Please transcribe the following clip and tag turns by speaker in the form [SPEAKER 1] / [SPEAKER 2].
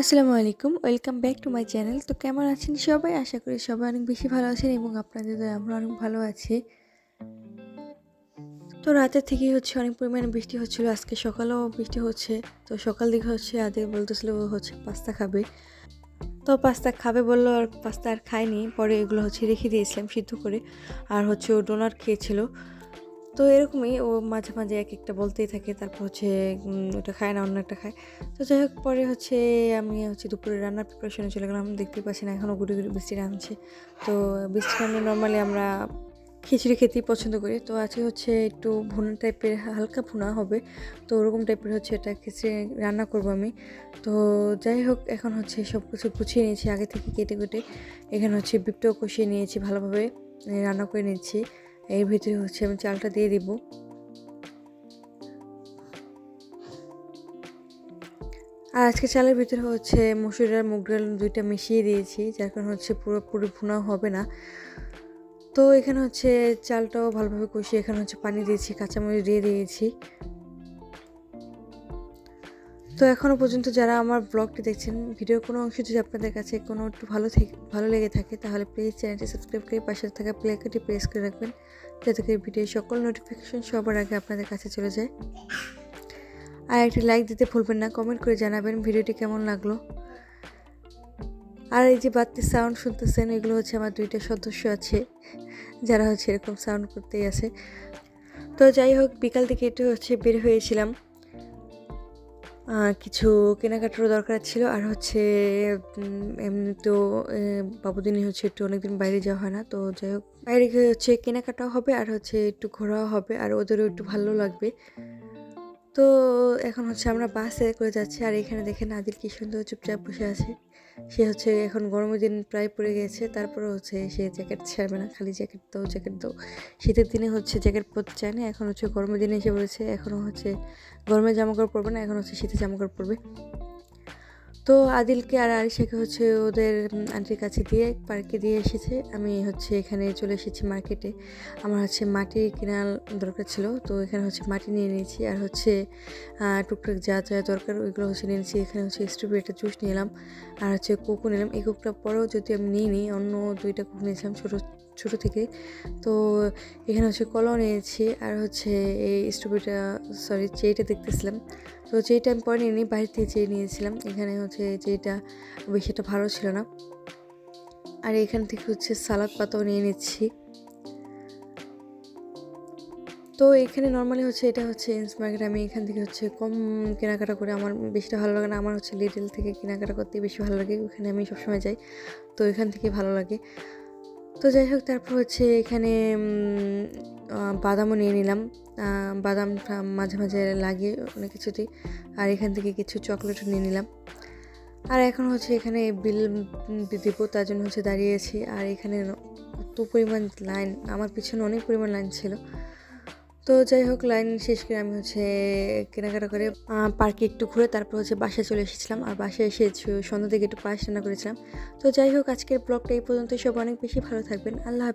[SPEAKER 1] আসসালামু আলাইকুম, welcome back to my channel. তো কেমন আছেন সবাই? আশা করি সবাই অনেক বেশি ভালো আছেন এবং আপনাদের আমরা অনেক ভালো আছি। তো রাতের থেকেই হচ্ছে অনেক পরিমাণে বৃষ্টি হচ্ছিল, আজকে সকালেও বৃষ্টি হচ্ছে। তো সকাল দিকে হচ্ছে আদে বলতেছিল হচ্ছে পাস্তা খাবে। তো পাস্তা খাবে বলল, আর পাস্তা আর খায়নি, পরে এগুলো হচ্ছে রেখে দিয়েছিলাম সিদ্ধ করে। আর হচ্ছে ও ডোনার খেয়েছিল। তো এরকমই ও মাঝে মাঝে এক একটা বলতেই থাকে, তারপর হচ্ছে ওটা খায় না, অন্য একটা খায়। তো যাই হোক, পরে হচ্ছে আমি হচ্ছে দুপুরে রান্নার প্রিপারেশনে চলে গেলাম, দেখতেই পাচ্ছি না এখনও গুটি গুটি বৃষ্টি নামছে। তো বৃষ্টি নামলে নর্মালি আমরা খিচুড়ি খেতেই পছন্দ করি। তো আজকে হচ্ছে একটু ভুনা টাইপের হালকা ভুনা হবে। তো ওরকম টাইপের হচ্ছে এটা খিচুড়ি রান্না করব আমি। তো যাই হোক, এখন হচ্ছে সব কিছু গুছিয়ে নিয়েছি, আগে থেকে কেটে কেটে এখানে হচ্ছে বিপটাও কষিয়ে নিয়েছি, ভালোভাবে রান্না করে নিচ্ছি। এর ভিতরে হচ্ছে আমি চালটা দিয়ে দিব। আর আজকে চালের ভিতরে হচ্ছে মসুর আর মুগ ডাল দুইটা মিশিয়ে দিয়েছি, যার কারণে হচ্ছে পুরোপুরি ভুনা হবে না। তো এখানে হচ্ছে চালটাও ভালোভাবে কষিয়ে এখানে হচ্ছে পানি দিয়েছি, কাঁচামরিচ দিয়ে দিয়েছি। তো এখনও পর্যন্ত যারা আমার ব্লগটি দেখছেন, ভিডিওর কোনো অংশ যদি আপনাদের কাছে কোনো একটু ভালো থেকে ভালো লেগে থাকে, তাহলে প্লিজ চ্যানেলটি সাবস্ক্রাইব করে পাশে থাকা প্লেকারটি প্রেস করে রাখবেন, যাতে করে ভিডিওর সকল নোটিফিকেশন সবার আগে আপনাদের কাছে চলে যায়। আর একটি লাইক দিতে ভুলবেন না কমেন্ট করে জানাবেন ভিডিওটি কেমন লাগল। আর এই যে বাড়তি সাউন্ড শুনতেছেন, এগুলো হচ্ছে আমার দুইটা সদস্য আছে, যারা হচ্ছে এরকম সাউন্ড করতেই আছে। তো যাই হোক, বিকাল থেকে একটু হচ্ছে বের হয়েছিলাম। কিছু কেনাকাটারও দরকার ছিল। আর হচ্ছে এমনি তো বাবুদিনই হচ্ছে একটু অনেকদিন বাইরে যাওয়া হয় না। তো যাই হোক, বাইরে হচ্ছে কেনাকাটাও হবে আর হচ্ছে একটু ঘোরাও হবে। আর ওদেরও একটু ভালো লাগবে। তো এখন হচ্ছে আমরা বাসে করে যাচ্ছি। আর এখানে দেখে আদিল কি সুন্দর চুপচাপ বসে আছে। সে হচ্ছে এখন গরমের দিন প্রায় পড়ে গেছে। তারপরে হচ্ছে সে জ্যাকেট ছাড়বে না, খালি জ্যাকেট দাও জ্যাকেট দাও। শীতের দিনে হচ্ছে জ্যাকেট পরতে চায় না, এখন হচ্ছে গরমের দিনে এসে বলেছে এখনও হচ্ছে গরমের জামাকাপড় পরবে না, এখন হচ্ছে শীতের জামা কাপড় পরবে। তো আদিলকে আর আরিশাকে হচ্ছে ওদের আন্টির কাছে দিয়ে পার্কে দিয়ে এসেছে। আমি হচ্ছে এখানে চলে এসেছি মার্কেটে আমার হচ্ছে মাটি কেনার দরকার ছিল, তো এখানে হচ্ছে মাটি নিয়ে নিয়েছি। আর হচ্ছে টুকটাক যা যা দরকার ওইগুলো হচ্ছে নিয়ে নিয়েছি। এখানে হচ্ছে স্ট্রবেরি একটা জুস নিলাম আর হচ্ছে কোকো নিলাম। এই কোকটা পরেও যদি আমি নিই নিই, অন্য দুইটা কোক নিয়েছিলাম ছোটো ছোটো থেকে। তো এখানে হচ্ছে কলাও নিয়েছি, আর হচ্ছে এই স্ট্রবেরিটা সরি চেইটা দেখতেছিলাম। তো যেইটা আমি পরে নিয়ে নিই বাইরে থেকে চেয়ে নিয়েছিলাম এখানে হচ্ছে যেটা বেশি একটা ভালো ছিল না। আর এখান থেকে হচ্ছে সালাদ পাতাও নিয়ে নিচ্ছি। তো এখানে নর্মালি হচ্ছে এটা হচ্ছে এন্স মার্কেট আমি এখান থেকে হচ্ছে কম কেনাকাটা করে আমার বেশিটা ভালো লাগে না। আমার হচ্ছে লিটেল থেকে কেনাকাটা করতে বেশি ভালো লাগে। ওখানে আমি সবসময় যাই। তো এখান থেকে ভালো লাগে। তো যাই হোক তারপর হচ্ছে এখানে বাদামও নিয়ে নিলাম। আহ, বাদামটা মাঝে মাঝে লাগে অনেক কিছুতেই। আর এখান থেকে কিছু চকলেটও নিয়ে নিলাম। আর এখন হচ্ছে এখানে বিল দিব, তার জন্য হচ্ছে দাঁড়িয়েছি আর এখানে কত পরিমাণ লাইন, আমার পিছনে অনেক পরিমাণ লাইন ছিল। তো যাই হোক, লাইন শেষ করে আমি হচ্ছে কেনাকাটা করে পার্কে একটু ঘুরে তারপর হচ্ছে বাসায় চলে এসেছিলাম। আর বাসায় এসে সন্ধ্যা থেকে একটু পায়েস রান্না করেছিলাম। তো যাই হোক, আজকের ব্লগটা এই পর্যন্ত সব অনেক বেশি ভালো থাকবেন। আল্লাহ